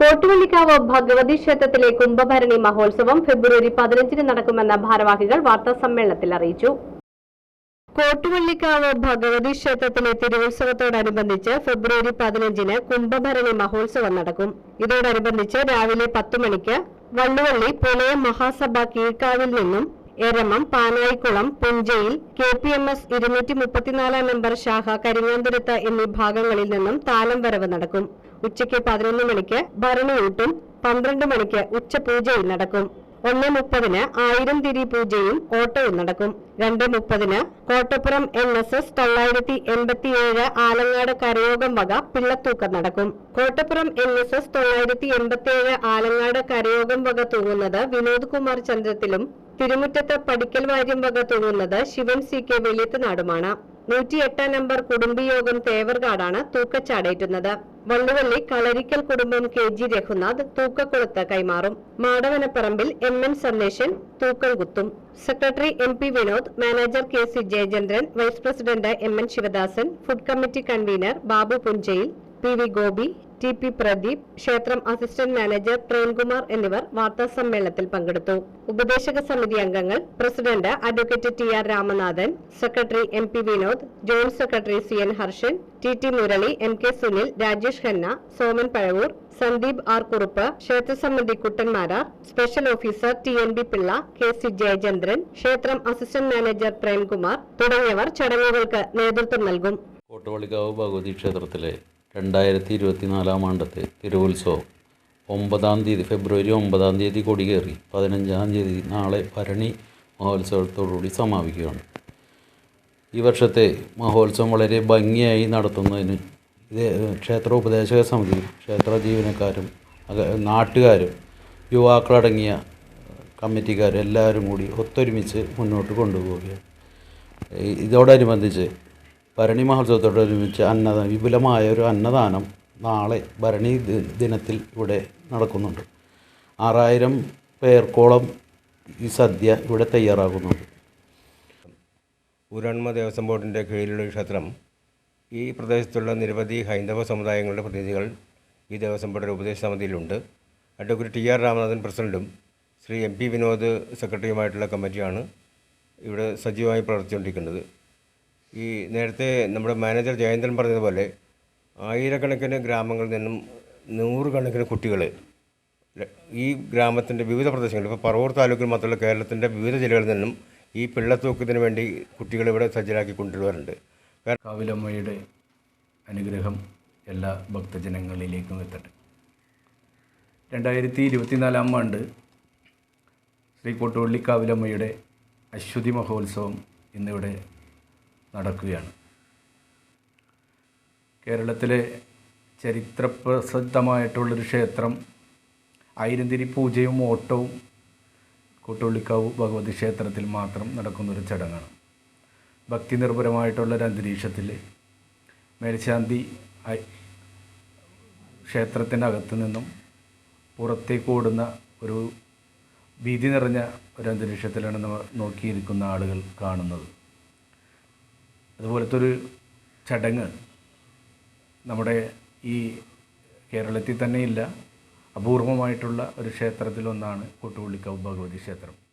കോട്ടുവള്ളിക്കാവ് ഭഗവതി ക്ഷേത്രത്തിലെ കുംഭഭരണി മഹോത്സവം ഫെബ്രുവരി പതിനഞ്ചിന് നടക്കുമെന്ന ഭാരവാഹികൾ വാർത്താ സമ്മേളനത്തിൽ അറിയിച്ചു. കോട്ടുവള്ളിക്കാവ് ഭഗവതി ക്ഷേത്രത്തിലെ തിരുവുത്സവത്തോടനുബന്ധിച്ച് ഫെബ്രുവരി പതിനഞ്ചിന് കുംഭഭരണി മഹോത്സവം നടക്കും. ഇതോടനുബന്ധിച്ച് രാവിലെ പത്തു മണിക്ക് വള്ളുവള്ളി പുണയ മഹാസഭ കീഴ്ക്കാവിൽ നിന്നും Eramam Panayikulam Punchayil K P M S ഇരുന്നൂറ്റി മുപ്പത്തിനാലാം നമ്പർ ശാഖ കരിങ്ങാന്തുരത്ത് എന്നീ ഭാഗങ്ങളിൽ നിന്നും താലം വരവ് നടക്കും. ഉച്ചയ്ക്ക് പതിനൊന്ന് മണിക്ക് ഭരണിയൂട്ടും പന്ത്രണ്ട് മണിക്ക് ഉച്ചപൂജയും നടക്കും. ഒന്ന് മുപ്പതിന് ആയിരം തിരി പൂജയും ഓട്ടവും നടക്കും. രണ്ട് മുപ്പതിന് കോട്ടപ്പുറം എൻ എസ് എസ് തൊള്ളായിരത്തി എൺപത്തിയേഴ് ആലങ്ങാട് കരയോഗം വക പിള്ളത്തൂക്കം നടക്കും. കോട്ടപ്പുറം എൻ എസ് എസ് തൊള്ളായിരത്തി എൺപത്തിയേഴ് ആലങ്ങാട് കരയോഗം വക തൂങ്ങുന്നത് വിനോദ് കുമാർ ചന്ദ്രത്തിലും തിരുമുറ്റത്ത് പടിക്കൽ വാര്യം വക തൊഴുന്നത് ശിവൻ സി കെ വെളിയത്തുനാടുമാണ് നൂറ്റി എട്ടാം നമ്പർ കുടുംബയോഗം തേവർകാടാണ് തൂക്കച്ചാടേറ്റുന്നത്. വള്ളുവള്ളി കളരിക്കൽ കുടുംബം കെ ജി രഘുനാഥ് തൂക്കക്കുളത്ത് കൈമാറും. മാടവനപ്പറമ്പിൽ എം എൻ സന്ദേശൻ തൂക്കം കുത്തും. Secretary M P Vinod manager K C Jayachandran vice president M N Sivadasan food committee convener Babu Punchayil P V Gopi T P Pradeep ക്ഷേത്രം assistant manager Premkumar എന്നിവർ വാർത്താ സമ്മേളനത്തിൽ പങ്കെടുത്തു. ഉപദേശക സമിതി അംഗങ്ങൾ president advocate T R Ramanathan secretary M P Vinod joint secretary C N Harshan T T Murali M K Sunil Rajesh Khanna Soman Pazhavoor Sandeep R Kurup ക്ഷേത്രസമിതി Kuttanmarar special officer T N B Pillai K C Jayachandran ക്ഷേത്രം assistant manager Premkumar തുടങ്ങിയവർ ചടങ്ങുകൾക്ക് നേതൃത്വം നൽകും. കോട്ടവളിക്കാവ് ഭഗവതി ക്ഷേത്രത്തിലെ രണ്ടായിരത്തി ഇരുപത്തി നാലാം ആണ്ടത്തെ തിരുവുത്സവം. ഒമ്പതാം തീയതി ഫെബ്രുവരി ഒമ്പതാം തീയതി കൊടികേറി പതിനഞ്ചാം തീയതി നാളെ ഭരണി മഹോത്സവത്തോടുകൂടി സമാപിക്കുകയാണ്. ഈ വർഷത്തെ മഹോത്സവം വളരെ ഭംഗിയായി നടത്തുന്നതിന് ഇത് ക്ഷേത്ര ഉപദേശക സമിതി ക്ഷേത്ര ജീവനക്കാരും നാട്ടുകാരും യുവാക്കളടങ്ങിയ കമ്മിറ്റിക്കാരും എല്ലാവരും കൂടി ഒത്തൊരുമിച്ച് മുന്നോട്ട് കൊണ്ടുപോവുകയാണ്. ഇതോടനുബന്ധിച്ച് ഭരണി മഹോത്സവത്തോടനുബന്ധിച്ച് അന്നദാനം വിപുലമായ ഒരു അന്നദാനം നാളെ ഭരണി ദിനത്തിൽ ഇവിടെ നടക്കുന്നുണ്ട്. ആറായിരം പേർക്കോളം ഈ സദ്യ ഇവിടെ തയ്യാറാകുന്നുണ്ട്. ഊരാൺമ ദേവസ്വം ബോർഡിന്റെ കീഴിലുള്ള ക്ഷേത്രം ഈ പ്രദേശത്തുള്ള നിരവധി ഹൈന്ദവ സമുദായങ്ങളുടെ പ്രതിനിധികൾ ഈ ദേവസ്വം ബോർഡിന്റെ ഉപദേശ സമിതിയിലുണ്ട്. അഡ്വക്കേറ്റ് ടി ആർ രാമനാഥൻ പ്രസിഡന്റും ശ്രീ എം പി വിനോദ് സെക്രട്ടറിയുമായിട്ടുള്ള കമ്മിറ്റിയാണ് ഇവിടെ സജീവമായി പ്രവർത്തിച്ചുകൊണ്ടിരിക്കുന്നത്. ഈ നേരത്തെ നമ്മുടെ മാനേജർ ജയേന്ദ്രൻ പറഞ്ഞതുപോലെ ആയിരക്കണക്കിന് ഗ്രാമങ്ങളിൽ നിന്നും നൂറുകണക്കിന് കുട്ടികൾ ഈ ഗ്രാമത്തിന്റെ വിവിധ പ്രദേശങ്ങളിൽ ഇപ്പോൾ പറവൂർ താലൂക്കിൽ മാത്രമല്ല കേരളത്തിന്റെ വിവിധ ജില്ലകളിൽ നിന്നും ഈ പിള്ളത്തൂക്കത്തിന് വേണ്ടി കുട്ടികളെ ഇവിടെ സജ്ജരാക്കി കൊണ്ടുവരുന്നുണ്ട് കാവിലമ്മയുടെ അനുഗ്രഹം എല്ലാ ഭക്തജനങ്ങളിലേക്കും എത്തട്ടെ. രണ്ടായിരത്തി ഇരുപത്തിനാലാം ആണ്ട് ശ്രീ കോട്ടുവള്ളി കാവിലമ്മയുടെ അശ്വതി മഹോത്സവം ഇന്നിവിടെ നടക്കുകയാണ്. കേരളത്തിലെ ചരിത്രപ്രസിദ്ധമായിട്ടുള്ളൊരു ക്ഷേത്രം ആയിരന്തിരി പൂജയും ഓട്ടവും കൂട്ടുള്ളിക്കാവ് ഭഗവതി ക്ഷേത്രത്തിൽ മാത്രം നടക്കുന്നൊരു ചടങ്ങാണ്. ഭക്തി നിർഭരമായിട്ടുള്ളൊരു അന്തരീക്ഷത്തിൽ മേൽശാന്തി ക്ഷേത്രത്തിനകത്ത് നിന്നും പുറത്തേക്ക് ഓടുന്ന ഒരു ഭീതി നിറഞ്ഞ ഒരു അന്തരീക്ഷത്തിലാണ് നമ്മൾ നോക്കിയിരിക്കുന്ന ആളുകൾ കാണുന്നത്. അതുപോലത്തെ ഒരു ചടങ്ങ് നമ്മുടെ ഈ കേരളത്തിൽ തന്നെയില്ല. അപൂർവമായിട്ടുള്ള ഒരു ക്ഷേത്രത്തിലൊന്നാണ് കോട്ടുപള്ളിക്കാവ് ഭഗവതി ക്ഷേത്രം.